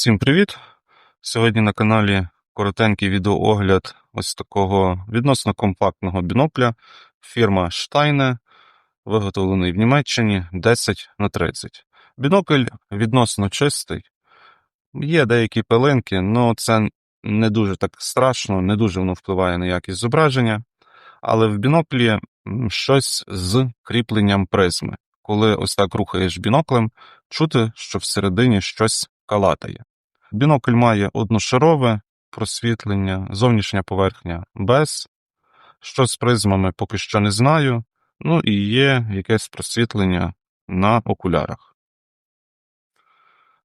Всім привіт! Сьогодні на каналі коротенький відеоогляд ось такого відносно компактного бінокля. Фірма Steine, виготовлений в Німеччині 10 на 30. Бінокль відносно чистий. Є деякі пилинки, але це не дуже так страшно, не дуже воно впливає на якість зображення. Але в біноклі щось з кріпленням призми. Коли ось так рухаєш біноклем, чути, що всередині щось калатає. Бінокль має одношарове просвітлення, зовнішня поверхня без. Що з призмами поки що не знаю. Ну і є якесь просвітлення на окулярах.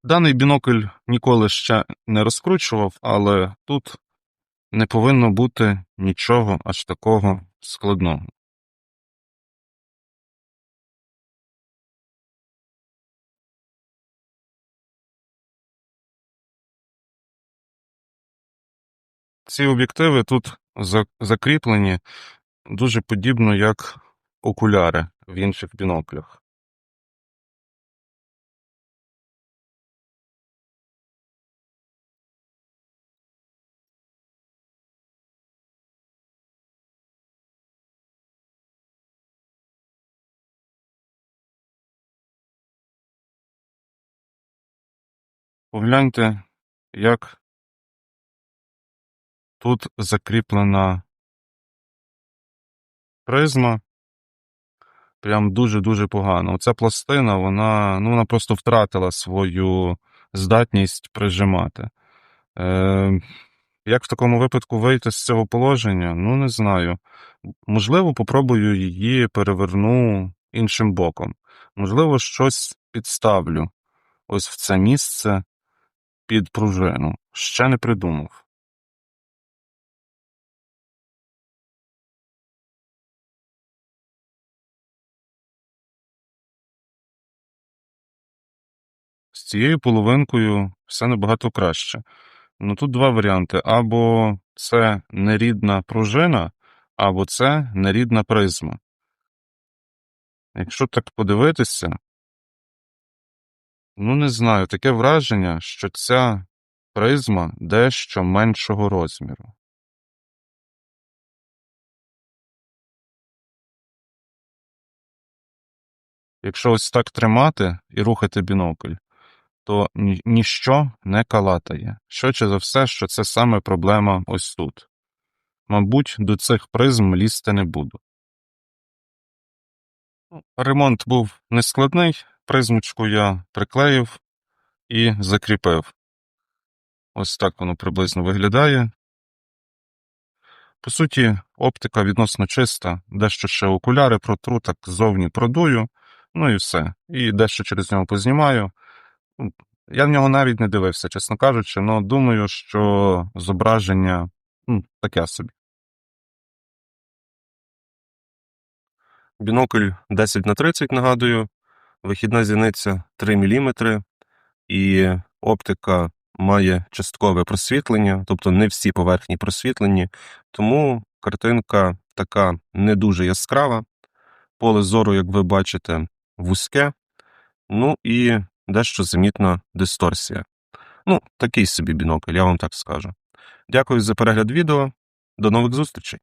Даний бінокль ніколи ще не розкручував, але тут не повинно бути нічого аж такого складного. Ці об'єктиви тут закріплені дуже подібно, як окуляри в інших біноклях. Погляньте, як тут закріплена призма. Прям дуже-дуже погано. Оця пластина, вона, ну, вона просто втратила свою здатність прижимати. Е, як в такому випадку вийти з цього положення? Ну, не знаю. Можливо, попробую її переверну іншим боком. Можливо, щось підставлю ось в це місце під пружину. Ще не придумав. З цією половинкою все набагато краще. Ну тут два варіанти: або це нерідна пружина, або це нерідна призма. Якщо так подивитися, ну не знаю, таке враження, що ця призма дещо меншого розміру. Якщо ось так тримати і рухати бінокль, то ніщо не калатає. Швидше за все, що це саме проблема ось тут. Мабуть, до цих призм лізти не буду. Ремонт був нескладний, призмочку я приклеїв і закріпив. Ось так воно приблизно виглядає. По суті, оптика відносно чиста, дещо ще окуляри протру, так ззовні продую, ну і все. І дещо через нього познімаю. Ну, Я в нього навіть не дивився, чесно кажучи, але думаю, що зображення ну, таке собі. Бінокль 10 на 30, нагадую, вихідна зіниця 3 мм, і оптика має часткове просвітлення, тобто не всі поверхні просвітлені, тому картинка така не дуже яскрава. Поле зору, як ви бачите, вузьке, ну і дещо замітна дисторсія. Ну, такий собі бінокль, я вам так скажу. Дякую за перегляд відео. До нових зустрічей!